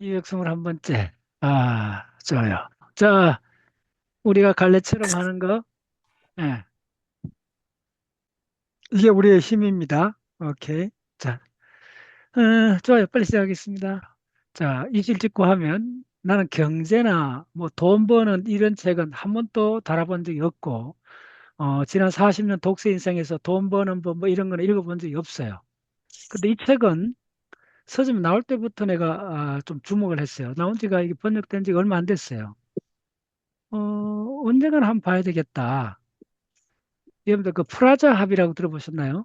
221번째. 아, 좋아요. 자, 우리가 갈래처럼 하는 거, 예. 이게 우리의 힘입니다. 오케이. 자, 어, 좋아요. 빨리 시작하겠습니다. 자, 이실 찍고 하면 나는 경제나 뭐 돈 버는 이런 책은 한 번도 달아본 적이 없고, 어, 지난 40년 독서 인생에서 돈 버는 법 뭐 이런 거는 읽어본 적이 없어요. 근데 이 책은 서점 나올 때부터 내가 아, 좀 주목을 했어요. 나온 지가 이게 번역된 지가 얼마 안 됐어요. 어, 언젠가는 한번 봐야 되겠다. 여러분들 그 프라자 합의라고 들어보셨나요?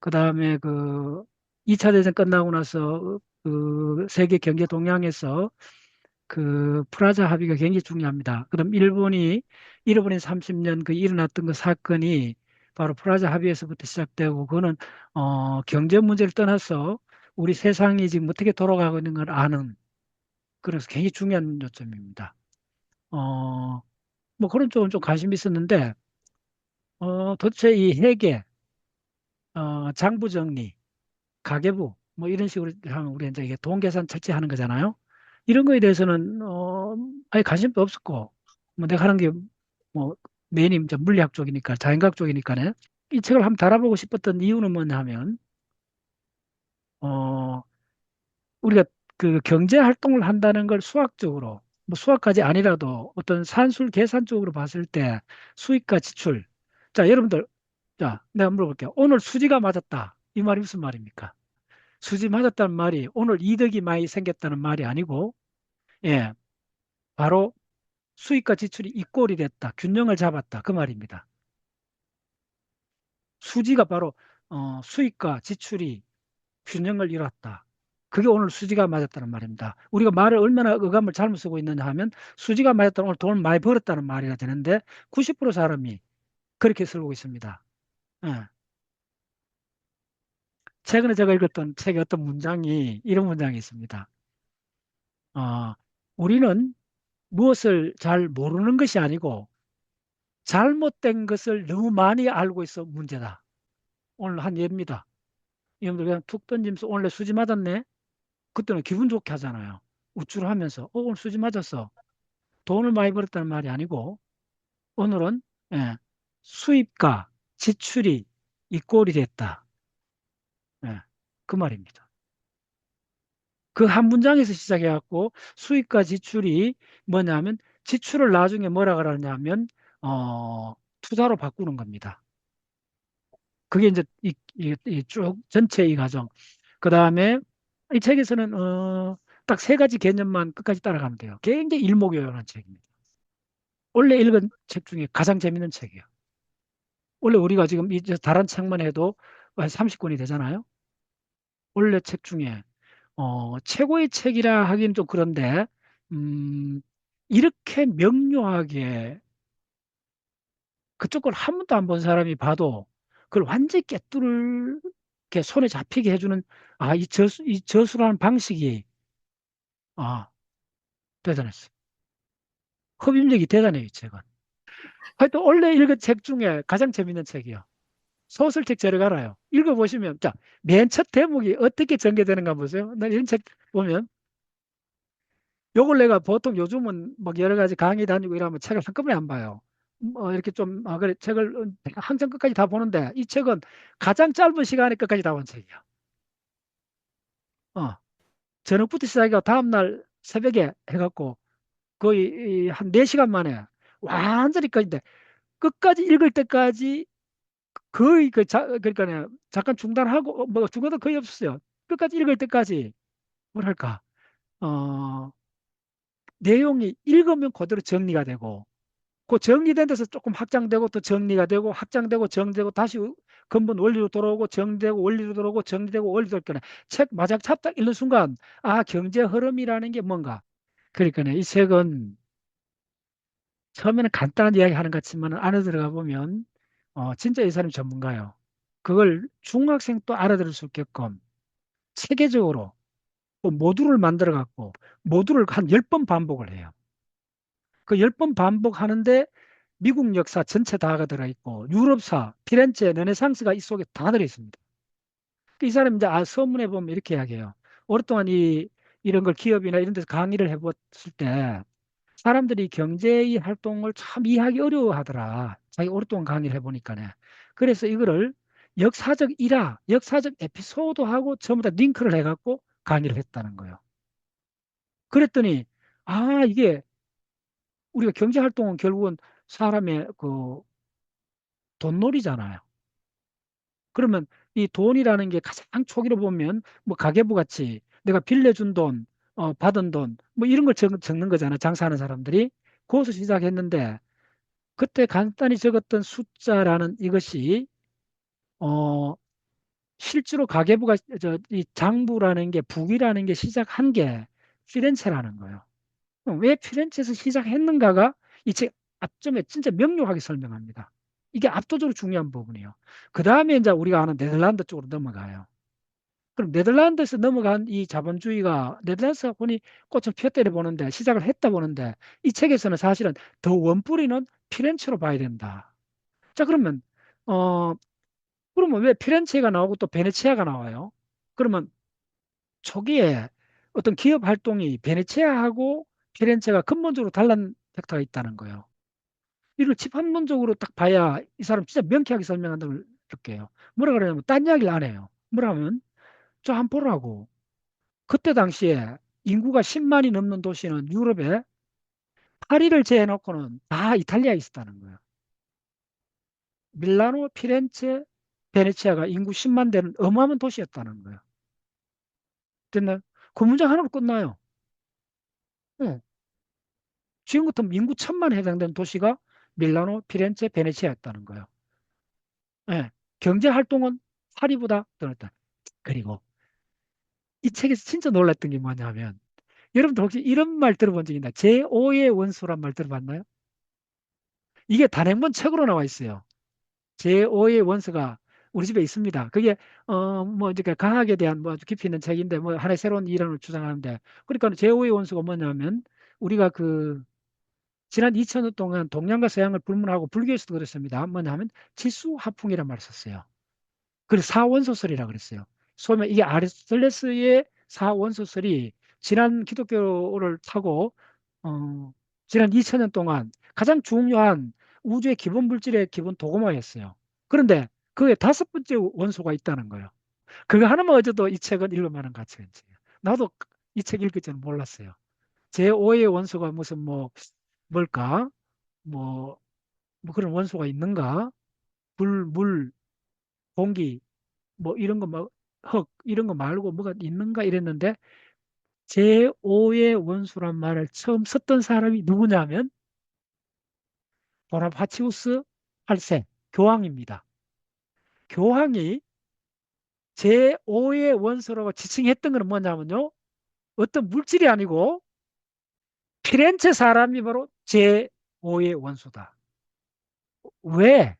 그 다음에 그 2차 대전 끝나고 나서 그 세계 경제 동향에서 그 프라자 합의가 굉장히 중요합니다. 그럼 일본이 잃어버린 30년 그 일어났던 그 사건이 바로 프라자 합의에서부터 시작되고 그거는 어, 경제 문제를 떠나서 우리 세상이 지금 어떻게 돌아가고 있는 걸 아는 그래서 굉장히 중요한 요점입니다. 어, 뭐 그런 쪽은 좀 관심이 있었는데 어, 도대체 이 회계, 어, 장부 정리, 가계부 뭐 이런 식으로 하면 우리 이제 이게 돈 계산 철저하는 거잖아요. 이런 거에 대해서는 어, 아예 관심도 없었고 뭐 내가 하는 게 뭐 메인이 이제 물리학 쪽이니까 자연과학 쪽이니까네. 이 책을 한번 달아보고 싶었던 이유는 뭐냐 하면 어, 우리가 그 경제 활동을 한다는 걸 수학적으로 뭐 수학까지 아니라도 어떤 산술 계산 쪽으로 봤을 때 수익과 지출. 자, 여러분들 자, 내가 물어볼게요. 오늘 수지가 맞았다. 이 말이 무슨 말입니까? 수지 맞았다는 말이 오늘 이득이 많이 생겼다는 말이 아니고, 예, 바로 수익과 지출이 이꼴이 됐다. 균형을 잡았다. 그 말입니다. 수지가 바로 어, 수익과 지출이 균형을 이뤘다. 그게 오늘 수지가 맞았다는 말입니다. 우리가 말을 얼마나 어감을 잘못 쓰고 있느냐 하면 수지가 맞았다는 오늘 돈을 많이 벌었다는 말이가 되는데 90% 사람이 그렇게 쓰고 있습니다. 예. 최근에 제가 읽었던 책의 어떤 문장이 이런 문장이 있습니다. 어, 우리는 무엇을 잘 모르는 것이 아니고 잘못된 것을 너무 많이 알고 있어 문제다. 오늘 한 예입니다. 여러분들 그냥 툭 던지면서 오늘 수지 맞았네? 그때는 기분 좋게 하잖아요. 우쭐 하면서 어, 오늘 수지 맞았어. 돈을 많이 벌었다는 말이 아니고 오늘은 예, 수입과 지출이 이꼴이 됐다. 예, 그 말입니다. 그 한 문장에서 시작해 갖고 수입과 지출이 뭐냐면 지출을 나중에 뭐라 그러냐면 어, 투자로 바꾸는 겁니다. 그게 이제 이, 이, 이 쭉 전체 이 과정. 그 다음에 이 책에서는 어, 딱 세 가지 개념만 끝까지 따라가면 돼요. 굉장히 일목요연한 책입니다. 원래 읽은 책 중에 가장 재밌는 책이에요. 원래 우리가 지금 이제 다른 책만 해도 한 30권이 되잖아요. 원래 책 중에 어, 최고의 책이라 하기는 좀 그런데 음, 이렇게 명료하게 그쪽 걸 한 번도 안 본 사람이 봐도 그걸 완전히 깨뚫을 게 손에 잡히게 해주는 아, 이 저수, 이 저수라는 방식이 아, 대단했어요. 흡입력이 대단해요, 이 책은. 하여튼 원래 읽은 책 중에 가장 재밌는 책이요. 소설책 저를 알아요. 읽어보시면, 자, 맨 첫 대목이 어떻게 전개되는가 보세요. 나 이런 책 보면, 요걸 내가 보통 요즘은 막 여러 가지 강의 다니고 이러면 책을 한꺼번에 안 봐요. 뭐 이렇게 좀, 아, 그래, 책을 항상 끝까지 다 보는데, 이 책은 가장 짧은 시간에 끝까지 다 본 책이야. 어. 저녁부터 시작해서 다음날 새벽에 해갖고 거의 한 4시간 만에 완전히 끝인데 끝까지 읽을 때까지 거의 그 자, 그러니까 잠깐 중단하고 뭐 중간도 거의 없었어요. 끝까지 읽을 때까지 뭐랄까 어 내용이 읽으면 그대로 정리가 되고 그 정리된 데서 조금 확장되고 또 정리가 되고 확장되고 정리되고 다시 근본 원리로 돌아오고 정리되고 원리로 돌아오고 정리되고 원리로 돌아오고 책 마작 찹딱 읽는 순간 아 경제 흐름이라는 게 뭔가 그러니까 이 책은 처음에는 간단한 이야기 하는 것 같지만 안에 들어가 보면 어, 진짜 이 사람이 전문가요. 그걸 중학생도 알아들을 수 있게끔 체계적으로 또 모듈을 만들어 갖고 모듈을 한 10번 반복을 해요. 그 10번 반복하는데 미국 역사 전체 다가 들어 있고 유럽사, 피렌체, 르네상스가 이 속에 다 들어 있습니다. 이 사람이 이제 아, 서문에 보면 이렇게 이야기해요. 오랫동안 이 이런 걸 기업이나 이런 데서 강의를 해봤을 때 사람들이 경제의 활동을 참 이해하기 어려워하더라. 자기 오랫동안 강의를 해보니까네. 그래서 이거를 역사적 일화, 역사적 에피소드하고 전부 다 링크를 해갖고 강의를 했다는 거예요. 그랬더니 아 이게 우리가 경제 활동은 결국은 사람의 그 돈놀이잖아요. 그러면 이 돈이라는 게 가장 초기로 보면 뭐 가계부 같이 내가 빌려준 돈, 어, 받은 돈, 뭐 이런 걸 적, 적는 거잖아. 장사하는 사람들이. 그것을 시작했는데 그때 간단히 적었던 숫자라는 이것이 어, 실제로 가계부가 저, 이 장부라는 게 북이라는 게 시작한 게 피렌체라는 거예요. 왜 피렌체에서 시작했는가가 이 책 앞점에 진짜 명료하게 설명합니다. 이게 압도적으로 중요한 부분이에요. 그 다음에 이제 우리가 아는 네덜란드 쪽으로 넘어가요. 그럼 네덜란드에서 넘어간 이 자본주의가 네덜란드에서 보니 꽃을 피었다를 보는데 시작을 했다 보는데 이 책에서는 사실은 더 원뿌리는 피렌체로 봐야 된다. 자 그러면 어 그러면 왜 피렌체가 나오고 또 베네치아가 나와요? 그러면 초기에 어떤 기업 활동이 베네치아하고 피렌체가 근본적으로 달란 팩터가 있다는 거예요. 이걸 집합론적으로 딱 봐야 이 사람 진짜 명쾌하게 설명한다고 느껴요. 뭐라 그러냐면 딴 이야기를 안 해요. 뭐라면 저한번 보라고. 그때 당시에 인구가 10만이 넘는 도시는 유럽에 파리를 제해놓고는 다 이탈리아에 있었다는 거예요. 밀라노, 피렌체, 베네치아가 인구 10만 되는 어마어마한 도시였다는 거예요. 됐나요? 그 문장 하나로 끝나요. 네. 지금 같은 인구 천만에 해당되는 도시가 밀라노, 피렌체, 베네치아였다는 거예요. 네. 경제 활동은 파리보다 떨어졌다. 그리고 이 책에서 진짜 놀랐던 게 뭐냐면 여러분들 혹시 이런 말 들어본 적 있나요? 제5의 원소란 말 들어봤나요? 이게 단행본 책으로 나와 있어요. 제5의 원소가 우리 집에 있습니다. 그게 어뭐 이제 과학에 대한 뭐 깊이 있는 책인데 뭐 하나의 새로운 이론을 주장하는데 그러니까 제5의 원소가 뭐냐면 우리가 그 지난 2000년 동안 동양과 서양을 불문하고 불교에서도 그랬습니다. 뭐냐면 지수 화풍이란 말을 썼어요. 그래서 사원소설이라 그랬어요. 소위 이게 아리스토텔레스의 사원소설이 지난 기독교를 타고 어, 지난 2000년 동안 가장 중요한 우주의 기본 물질의 기본 도구마였어요. 그런데 그게 다섯 번째 원소가 있다는 거예요. 그거 하나만 어제도 이 책은 읽을만한 가치가 있어요. 나도 이 책 읽을 줄은 몰랐어요. 제 5의 원소가 무슨 뭐 뭘까? 뭐, 뭐 그런 원소가 있는가? 불, 물, 공기, 뭐 이런 거, 뭐, 흙, 이런 거 말고 뭐가 있는가 이랬는데, 제5의 원수란 말을 처음 썼던 사람이 누구냐면, 보나파치우스 8세, 교황입니다. 교황이 제5의 원소라고 지칭했던 것은 뭐냐면요. 어떤 물질이 아니고 피렌체 사람이 바로 제5의 원소다. 왜?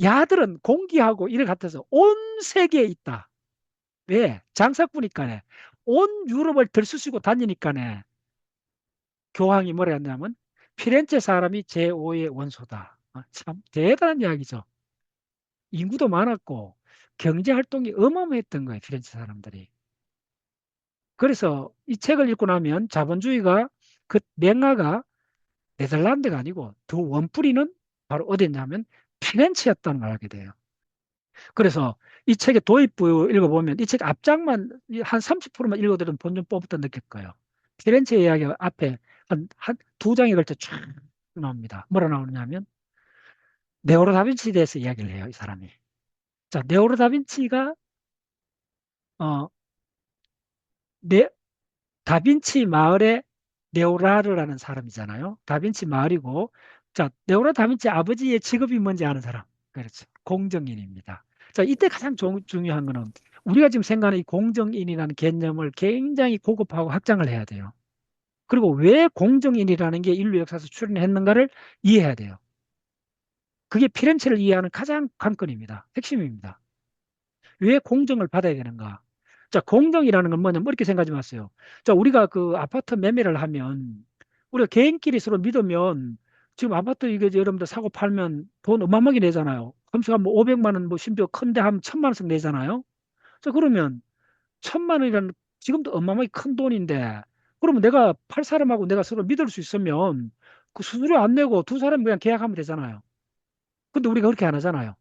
야들은 공기하고 이를 같아서 온 세계에 있다. 왜? 장사꾼이니까네. 온 유럽을 들쑤시고 다니니까네. 교황이 뭐라 했냐면 피렌체 사람이 제5의 원소다. 아, 참 대단한 이야기죠. 인구도 많았고 경제 활동이 어마어마했던 거예요. 피렌체 사람들이. 그래서 이 책을 읽고 나면 자본주의가 그 맹아가 네덜란드가 아니고 더 원뿌리는 바로 어디냐면 피렌체였다는 걸 알게 돼요. 그래서 이 책의 도입부 읽어보면 이 책 앞장만 한 30%만 읽어드리면 본전 뽑았다 느낄 거예요. 피렌체 이야기가 앞에 한, 한 두 장에 걸쳐 쫙 나옵니다. 뭐라 나오느냐면 네오로 다빈치에 대해서 이야기를 해요. 이 사람이. 자, 네오로 다빈치가 어, 네, 다빈치 마을의 네오라르라는 사람이잖아요. 다빈치 마을이고 자, 네오라 다빈치 아버지의 직업이 뭔지 아는 사람. 그렇죠. 공정인입니다. 자, 이때 가장 조, 중요한 거는 우리가 지금 생각하는 이 공정인이라는 개념을 굉장히 고급하고 확장을 해야 돼요. 그리고 왜 공정인이라는 게 인류 역사에서 출현했는가를 이해해야 돼요. 그게 피렌체를 이해하는 가장 관건입니다. 핵심입니다. 왜 공정을 받아야 되는가? 자, 공정이라는 건 뭐냐면 이렇게 생각하지 마세요. 자, 우리가 그 아파트 매매를 하면 우리가 개인끼리 서로 믿으면 지금 아파트 이게 여러분들 사고 팔면 돈 어마어마하게 내잖아요. 금수가 뭐 500만 원, 뭐 심지어 큰데 하면 천만 원씩 내잖아요. 자, 그러면 천만 원이라는 지금도 어마어마하게 큰 돈인데 그러면 내가 팔 사람하고 내가 서로 믿을 수 있으면 그 수수료 안 내고 두 사람이 그냥 계약하면 되잖아요. 근데 우리가 그렇게 안 하잖아요.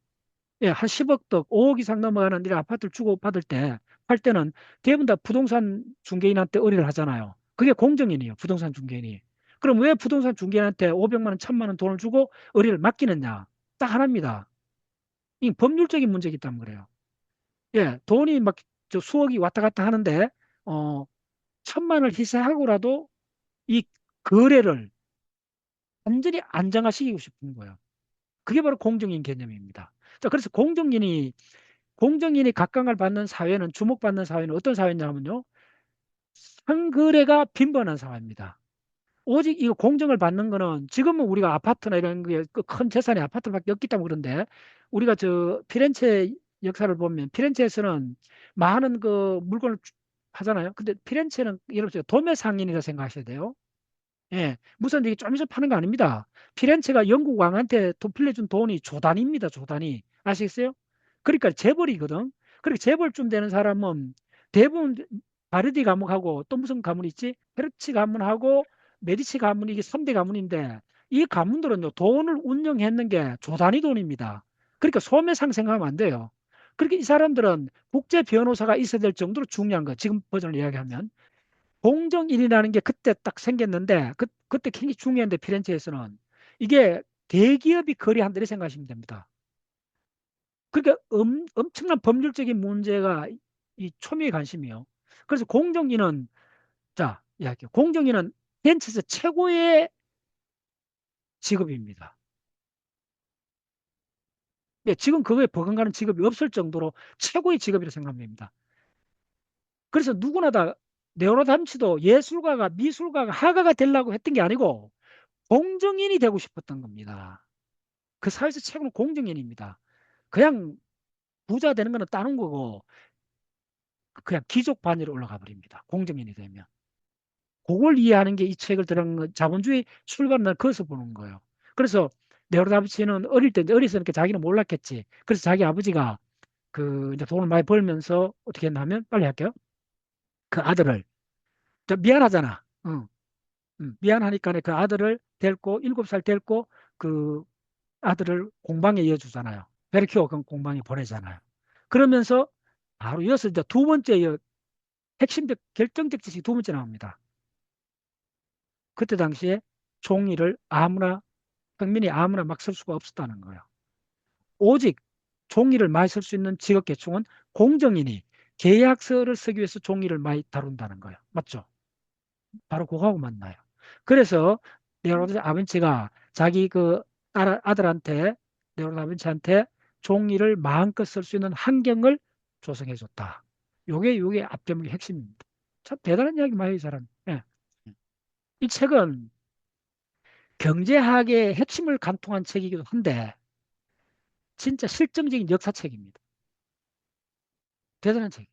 예, 한 10억 덕, 5억 이상 넘어가는 이런 아파트를 주고받을 때, 할 때는 대부분 다 부동산 중개인한테 의뢰를 하잖아요. 그게 공정인이에요, 부동산 중개인이. 그럼 왜 부동산 중개인한테 500만 원, 1000만 원 돈을 주고 의뢰를 맡기느냐? 딱 하나입니다. 이 법률적인 문제이기 때문에 그래요. 예, 돈이 막 저 수억이 왔다 갔다 하는데, 어, 천만 원을 희생하고라도 이 거래를 완전히 안정화시키고 싶은 거예요. 그게 바로 공정인 개념입니다. 자, 그래서 공정인이 공정인이 각광을 받는 사회는 주목받는 사회는 어떤 사회냐면요. 상거래가 빈번한 사회입니다. 오직 이 공정을 받는 거는 지금은 우리가 아파트나 이런 게큰 재산이 아파트밖에 없기 때문에 그런데 우리가 저 피렌체 역사를 보면 피렌체에서는 많은 그 물건을 하잖아요. 근데 피렌체는 여러분 도매 상인이라 생각하셔야 돼요. 예, 무슨 이게 좀 있으면 파는 거 아닙니다. 피렌체가 영국 왕한테 돈 빌려준 돈이 조단입니다. 조단이 아시겠어요? 그러니까 재벌이거든. 그렇게 재벌쯤 되는 사람은 대부분 바르디 가문하고 또 무슨 가문 있지? 페르치 가문하고 메디치 가문이 이게 3대 가문인데 이 가문들은요 돈을 운영했는 게 조단위 돈입니다. 그러니까 소매상 생각하면 안 돼요. 그렇게 이 사람들은 국제 변호사가 있어야 될 정도로 중요한 거. 지금 버전을 이야기하면 공정인이라는 게 그때 딱 생겼는데 그, 그때 굉장히 중요한데 피렌체에서는 이게 대기업이 거래한다고 생각하시면 됩니다. 그러니까 엄, 엄청난 법률적인 문제가 이 초미의 관심이에요. 그래서 공정인은 자 이야기요. 공정인은 벤츠에서 최고의 직업입니다. 예, 지금 그거에 버금가는 직업이 없을 정도로 최고의 직업이라고 생각합니다. 그래서 누구나 다 네오노 담치도 예술가가 미술가가 화가가 되려고 했던 게 아니고 공정인이 되고 싶었던 겁니다. 그 사회에서 최고는 공정인입니다. 그냥 부자 되는 거는 다른 거고 그냥 귀족 반열에 올라가 버립니다. 공정인이 되면. 그걸 이해하는 게 이 책을 들은 자본주의 출발을 거기서 보는 거예요. 그래서 네오노 다빈치는 어릴 때 어리서니까 자기는 몰랐겠지. 그래서 자기 아버지가 그 이제 돈을 많이 벌면서 어떻게 했냐면 빨리 할게요. 그 아들을 미안하잖아. 응. 응. 미안하니까 그 아들을 데리고 일곱 살 데리고 그 아들을 공방에 이어주잖아요. 베르키오 그 공방에 보내잖아요. 그러면서 바로 이어서 이제 두 번째 핵심적 결정적 지식이 두 번째 나옵니다. 그때 당시에 종이를 아무나 평민이 아무나 막 쓸 수가 없었다는 거예요. 오직 종이를 많이 쓸 수 있는 직업계층은 공정인이 계약서를 쓰기 위해서 종이를 많이 다룬다는 거예요. 맞죠? 바로 그거하고 만나요. 그래서 레오나르도 다빈치가 자기 그 아들한테 레오나르도 다빈치한테 종이를 마음껏 쓸 수 있는 환경을 조성해 줬다. 요게 요게 앞대목의 핵심입니다. 참 대단한 이야기 많이 이 사람. 예. 이 책은 경제학의 핵심을 관통한 책이기도 한데 진짜 실증적인 역사책입니다. 대단한 책.